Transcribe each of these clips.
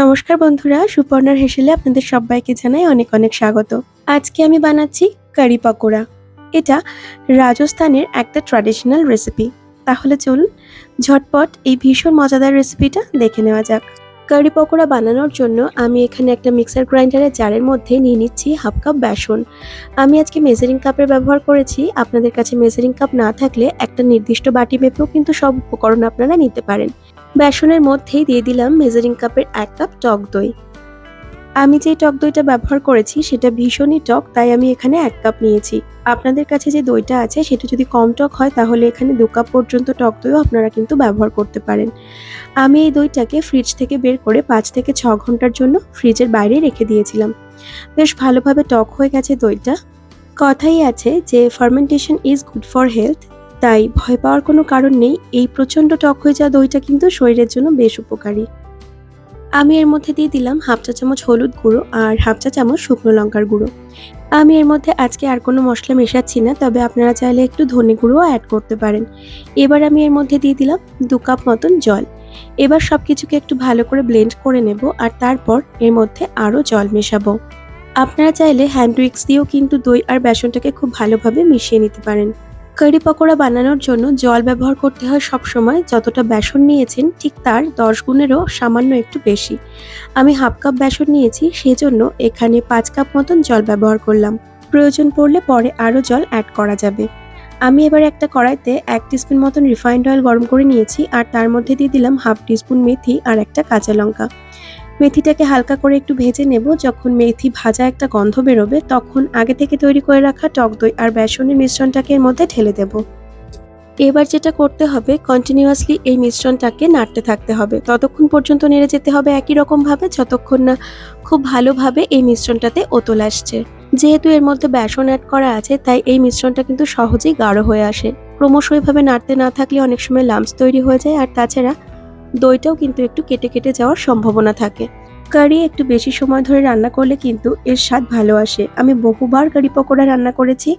নমস্কার বন্ধুরা, সুপর্ণার হেসেলে আপনাদের সবাইকে জানাই অনেক অনেক স্বাগত। আজকে আমি বানাচ্ছি কারি পকোড়া। এটা রাজস্থানের একটা ট্র্যাডিশনাল রেসিপি তাহলে চলুন, ঝটপট এই ভীষণ মজাদার রেসিপিটা দেখে নেওয়া যাক। কারি পকোড়া বানানোর জন্য আমি এখানে একটা মিক্সার গ্রাইন্ডারের জারের মধ্যে নিয়ে নিচ্ছি হাফ কাপ বেসন। আমি আজকে মেজারিং কাপের ব্যবহার করেছি। আপনাদের কাছে মেজারিং কাপ না থাকলে একটা নির্দিষ্ট বাটি মেপেও কিন্তু সব উপকরণ আপনারা নিতে পারেন। বেসনের মধ্যেই দিয়ে দিলাম মেজারিং কাপের এক কাপ টক দই। আমি যে টক দইটা ব্যবহার করেছি, সেটা ভীষণই টক, তাই আমি এখানে এক কাপ নিয়েছি। আপনাদের কাছে যে দইটা আছে, সেটা যদি কম টক হয়, তাহলে এখানে দু কাপ পর্যন্ত টক দইও আপনারা কিন্তু ব্যবহার করতে পারেন। আমি এই দইটাকে ফ্রিজ থেকে বের করে পাঁচ থেকে ছ ঘণ্টার জন্য ফ্রিজের বাইরে রেখে দিয়েছিলাম। বেশ ভালোভাবে টক হয়ে গেছে দইটা। কথাই আছে যে fermentation is good for health তাই ভয় পাওয়ার কোনো কারণ নেই। এই প্রচণ্ড টক হয়ে যাওয়া দইটা কিন্তু শরীরের জন্য বেশ উপকারী। আমি এর মধ্যে দিয়ে দিলাম হাফ চা চামচ হলুদ গুঁড়ো আর হাফ চা চামচ শুকনো লঙ্কার গুঁড়ো। আমি এর মধ্যে আজকে আর কোনো মশলা মেশাচ্ছি না, তবে আপনারা চাইলে একটু ধনে গুঁড়োও অ্যাড করতে পারেন। এবার আমি এর মধ্যে দিয়ে দিলাম দু কাপ মতন জল। এবার সব কিছুকে একটু ভালো করে ব্লেন্ড করে নেব আর তারপর এর মধ্যে আরও জল মেশাবো। আপনারা চাইলে হ্যান্ড উইক্স দিয়েও কিন্তু দই আর বেসনটাকে খুব ভালোভাবে মিশিয়ে নিতে পারেন। কারি পকোড়া বানানোর জন্য জল ব্যবহার করতে হয় সব সময় যতটা বেসন নিয়েছেন, ঠিক তার দশ গুণেরও সামান্য একটু বেশি। আমি হাফ কাপ বেসন নিয়েছি, সেজন্য এখানে পাঁচ কাপ মতন জল ব্যবহার করলাম। প্রয়োজন পড়লে পরে আরও জল অ্যাড করা যাবে। আমি এবার একটা কড়াইতে এক টিস্পুন মতন রিফাইন্ড অয়েল গরম করে নিয়েছি, আর তার মধ্যে দিয়ে দিলাম হাফ টিস্পুন মেথি আর একটা কাঁচা লঙ্কা। মেথিটাকে হালকা করে একটু ভেজে নেব। যখন মেথি ভাজা একটা গন্ধ বেরোবে, তখন আগে থেকে তৈরি করে রাখা টক দই আর বেসনের মিশ্রণটাকে এর মধ্যে ঢেলে দেব। এবার যেটা করতে হবে কন্টিনিউয়াসলি এই মিশ্রণটাকে নাড়তে থাকতে হবে। ততক্ষণ পর্যন্ত নেড়ে যেতে হবে একই রকমভাবে যতক্ষণ না খুব ভালোভাবে এই মিশ্রণটাতে ওতল আসছে। যেহেতু এর মধ্যে বেসন অ্যাড করা আছে, তাই এই মিশ্রণটা কিন্তু সহজেই গাঢ় হয়ে আসে। ক্রমশ এভাবে নাড়তে না থাকলে অনেক সময় লাম্পস তৈরি হয়ে যায়, আর তাছাড়া দইটাও কিন্তু একটু কেটে কেটে যাওয়ার সম্ভাবনা থাকে। কারি একটু বেশি সময় ধরে রান্না করলে কিন্তু এর স্বাদ ভালো আসে। আমি বহুবার কারি পকোড়া রান্না করেছি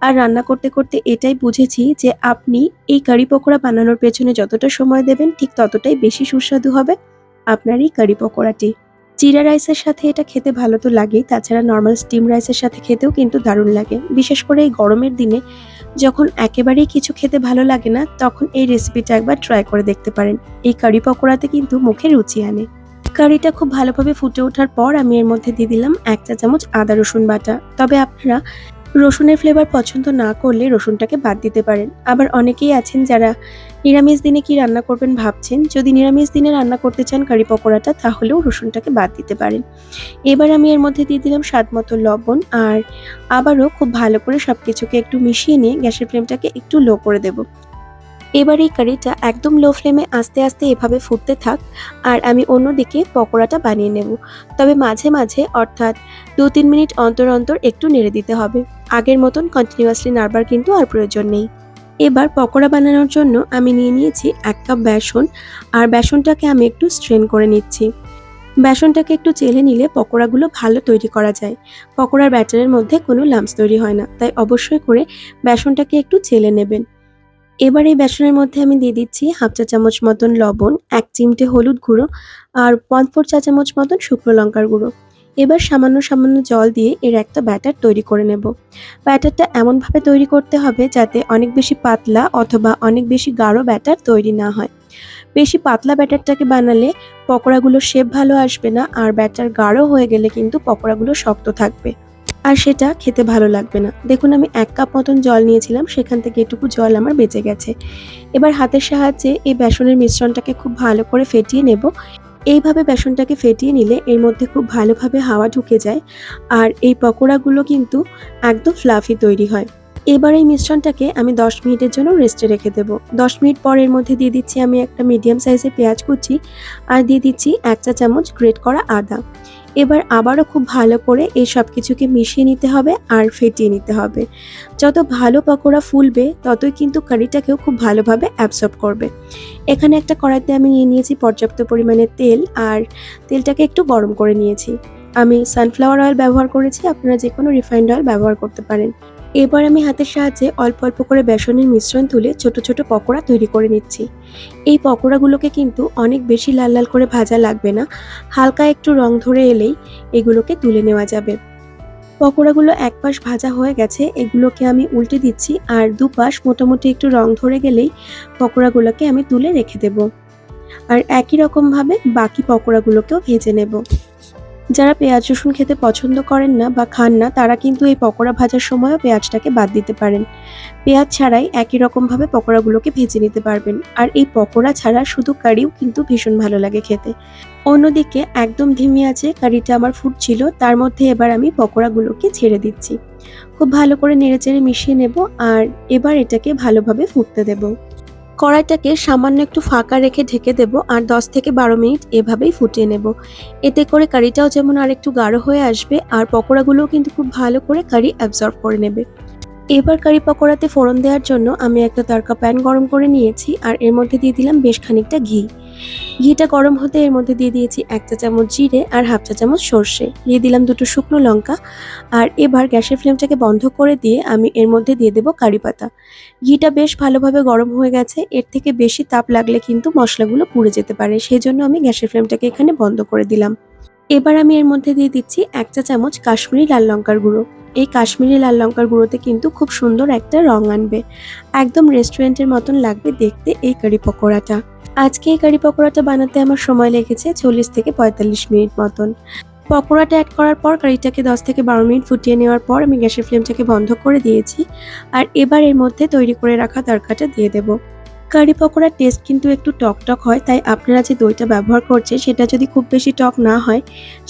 আর রান্না করতে করতে এটাই বুঝেছি যে আপনি এই কারি পকোড়া বানানোর পেছনে যতটা সময় দেবেন ঠিক ততটাই বেশি সুস্বাদু হবে আপনার এই কারি পকোড়াটি। জিরা রাইসের সাথে এটা খেতে ভালো তো লাগেই, তাছাড়া নর্মাল স্টিম রাইসের সাথে খেতেও কিন্তু দারুণ লাগে। বিশেষ করে এই গরমের দিনে যখন একেবারেই কিছু খেতে ভালো লাগে না, তখন এই রেসিপিটা একবার ট্রাই করে দেখতে পারেন। এই কারি পকোড়াতে কিন্তু মুখে রুচি আনে। কারিটা খুব ভালোভাবে ফুটে ওঠার পর আমি এর মধ্যে দিয়ে দিলাম এক চা চামচ আদা রসুন বাটা। তবে আপনারা রসুনের ফ্লেভার পছন্দ না করলে রসুনটাকে বাদ দিতে পারেন। আবার অনেকেই আছেন যারা নিরামিষ দিনে কি রান্না করবেন ভাবছেন, যদি নিরামিষ দিনে রান্না করতে চান কারি পকোড়াটা, তাহলেও রসুনটাকে বাদ দিতে পারেন। এবার আমি এর মধ্যে দিয়ে দিলাম স্বাদ মতো লবণ আর আবারও খুব ভালো করে সব কিছুকে একটু মিশিয়ে নিয়ে গ্যাসের ফ্লেমটাকে একটু লো করে দেব। এবার এই কারিটা একদম লো ফ্লেমে আস্তে আস্তে এভাবে ফুটতে থাক আর আমি অন্যদিকে পকোড়াটা বানিয়ে নেব। তবে মাঝে মাঝে অর্থাৎ দু তিন মিনিট অন্তর অন্তর একটু নেড়ে দিতে হবে। আগের মতন কন্টিনিউয়াসলি নাড়বার কিন্তু আর প্রয়োজন নেই। এবার পকোড়া বানানোর জন্য আমি নিয়ে নিয়েছি এক কাপ বেসন আর বেসনটাকে আমি একটু স্ট্রেন করে নিচ্ছি। বেসনটাকে একটু চেলে নিলে পকোড়াগুলো ভালো তৈরি করা যায়। পকোড়ার ব্যাটারের মধ্যে কোনো লাম্পস তৈরি হয় না, তাই অবশ্যই করে বেসনটাকে একটু চেলে নেবেন। এবার এই বেসনের মধ্যে আমি দিয়ে দিচ্ছি হাফ চা চামচ মতন লবণ, এক চিমটে হলুদ গুঁড়ো আর ওয়ান ফোর চা চামচ মতন শুকনো লঙ্কার গুঁড়ো। এবার সামান্য সামান্য জল দিয়ে এর একটা ব্যাটার তৈরি করে নেব। ব্যাটারটা এমনভাবে তৈরি করতে হবে যাতে অনেক বেশি পাতলা অথবা অনেক বেশি গাঢ় ব্যাটার তৈরি না হয়। বেশি পাতলা ব্যাটারটাকে বানালে পকোড়াগুলোর শেপ ভালো আসবে না আর ব্যাটার গাঢ় হয়ে গেলে কিন্তু পকোড়াগুলো শক্ত থাকবে। আর সেটা খেতে ভালো লাগবে না। দেখুন, আমি এক কাপ মতন জল নিয়েছিলাম, সেখান থেকে এটুকু জল আমার বেঁচে গেছে। এবার হাতের সাহায্যে এই বেসনের মিশ্রণটাকে খুব ভালো করে ফেটিয়ে নেব। এইভাবে বেসনটাকে ফেটিয়ে নিলে এর মধ্যে খুব ভালোভাবে হাওয়া ঢুকে যায় আর এই পকোড়াগুলো কিন্তু একদম ফ্লাফি তৈরি হয়। এবার এই মিশ্রণটাকে আমি দশ মিনিটের জন্য রেস্টে রেখে দেব। দশ মিনিট পর এর মধ্যে দিয়ে দিচ্ছি আমি একটা মিডিয়াম সাইজের পেঁয়াজ কুচি আর দিয়ে দিচ্ছি এক চা চামচ গ্রেট করা আদা। এবার আবারও খুব ভালো করে এই সব কিছুকে মিশিয়ে নিতে হবে আর ফেটিয়ে নিতে হবে। যত ভালো পকোড়া ফুলবে, ততই কিন্তু কারিটাকেও খুব ভালোভাবে অ্যাবসর্ব করবে। এখানে একটা কড়াইতে আমি নিয়ে নিয়েছি পর্যাপ্ত পরিমাণে তেল আর তেলটাকে একটু গরম করে নিয়েছি। আমি সানফ্লাওয়ার অয়েল ব্যবহার করেছি, আপনারা যে কোনো রিফাইন্ড অয়েল ব্যবহার করতে পারেন। এবার আমি হাতের সাহায্যে অল্প অল্প করে বেসনের মিশ্রণ তুলে ছোট ছোট পকোড়া তৈরি করে নিচ্ছি। এই পকোড়াগুলোকে কিন্তু অনেক বেশি লাল লাল করে ভাজা লাগবে না, হালকা একটু রং ধরে এলেই এগুলোকে তুলে নেওয়া যাবে। পকোড়াগুলো এক পাশ ভাজা হয়ে গেছে, এগুলোকে আমি উল্টে দিচ্ছি আর দুপাশ মোটামুটি একটু রং ধরে গেলেই পকোড়াগুলোকে আমি তুলে রেখে দেব। আর একই রকমভাবে বাকি পকোড়াগুলোকেও ভেজে নেব। যারা পেঁয়াজ, রসুন খেতে পছন্দ করেন না বা খান না, তারা কিন্তু এই পকোড়া ভাজার সময়ও পেঁয়াজটাকে বাদ দিতে পারেন। পেঁয়াজ ছাড়াই একই রকমভাবে পকোড়াগুলোকে ভেজে নিতে পারবেন। আর এই পকোড়া ছাড়া শুধু কারিও কিন্তু ভীষণ ভালো লাগে খেতে। অন্যদিকে একদম ধিমি আছে, কারিটা আমার ফুটছিল তার মধ্যে এবার আমি পকোড়াগুলোকে ছেড়ে দিচ্ছি। খুব ভালো করে নেড়েচেড়ে মিশিয়ে নেব আর এবার এটাকে ভালোভাবে ফুটতে দেব। কড়াইটাকে সামান্য একটু ফাঁকা রেখে ঢেকে দেব আর 10 থেকে বারো মিনিট এভাবেই ফুটিয়ে নেব। এতে করে কারিটাও যেমন আর একটু গাঢ় হয়ে আসবে আর পকোড়াগুলোও কিন্তু খুব ভালো করে কারি অ্যাবজর্ব করে নেবে। এবার কারি পকোড়াতে ফোড়ন দেওয়ার জন্য আমি একটা তরকা প্যান গরম করে নিয়েছি আর এর মধ্যে দিয়ে দিলাম বেশ খানিকটা ঘি। ঘিটা গরম হতে এর মধ্যে দিয়ে দিয়েছি এক চা চামচ জিরে আর হাফ চা চামচ সর্ষে। দিয়ে দিলাম দুটো শুকনো লঙ্কা আর এবার গ্যাসের ফ্লেমটাকে বন্ধ করে দিয়ে আমি এর মধ্যে দিয়ে দেবো কারি পাতা। ঘিটা বেশ ভালোভাবে গরম হয়ে গেছে, এর থেকে বেশি তাপ লাগলে কিন্তু মশলাগুলো পুড়ে যেতে পারে সেই জন্য আমি গ্যাসের ফ্লেমটাকে এখানে বন্ধ করে দিলাম। এবার আমি এর মধ্যে দিয়ে দিচ্ছি এক চা চামচ কাশ্মীরি লাল লঙ্কার গুঁড়ো। এই কাশ্মীরি লাল লঙ্কার গুঁড়োতে কিন্তু খুব সুন্দর একটা রং আনবে। একদম রেস্টুরেন্টের মতন লাগবে দেখতে এই কারি পকোড়াটা। আজকে এই কারি পকোড়াটা বানাতে আমার সময় লেগেছে চল্লিশ থেকে পঁয়তাল্লিশ মিনিট মতন। পকোড়াটা অ্যাড করার পর কারিটাকে দশ থেকে বারো মিনিট ফুটিয়ে নেওয়ার পর আমি গ্যাসের ফ্লেমটাকে বন্ধ করে দিয়েছি। আর এবার এর মধ্যে তৈরি করে রাখা তরকাটা দিয়ে দেব। কারি পকোড়ার টেস্ট কিন্তু একটু টক টক হয়, তাই আপনারা যে দইটা ব্যবহার করছে সেটা যদি খুব বেশি টক না হয়,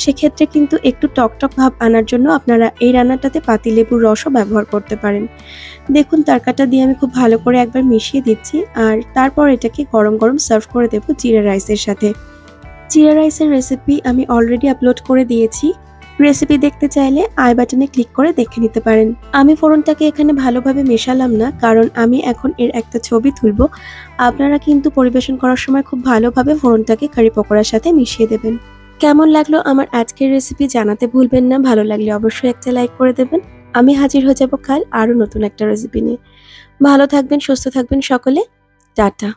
সেক্ষেত্রে কিন্তু একটু টক টক ভাব আনার জন্য আপনারা এই রান্নাটাতে পাতিলেবুর রসও ব্যবহার করতে পারেন। দেখুন তরকাটা দিয়ে আমি খুব ভালো করে একবার মিশিয়ে দিচ্ছি, আর তারপর এটাকে গরম গরম সার্ভ করে দেবো জিরা রাইসের সাথে। জিরা রাইসের রেসিপি আমি অলরেডি আপলোড করে দিয়েছি। রেসিপি দেখতে চাইলে আই বাটনে ক্লিক করে দেখে নিতে পারেন। আমি ফোড়নটাকে এখানে ভালোভাবে মেশালাম না, কারণ আমি এখন এর একটা ছবি তুলবো। আপনারা কিন্তু পরিবেশন করার সময় খুব ভালোভাবে ফোড়নটাকে কারি পকোড়ার সাথে মিশিয়ে দেবেন। কেমন লাগল আমার আজকের রেসিপি জানাতে ভুলবেন না, ভালো লাগলে অবশ্যই একটা লাইক করে দেবেন। আমি হাজির হয়ে যাব কাল আরও নতুন একটা রেসিপি নিয়ে। ভালো থাকবেন, সুস্থ থাকবেন সকলে। টাটা।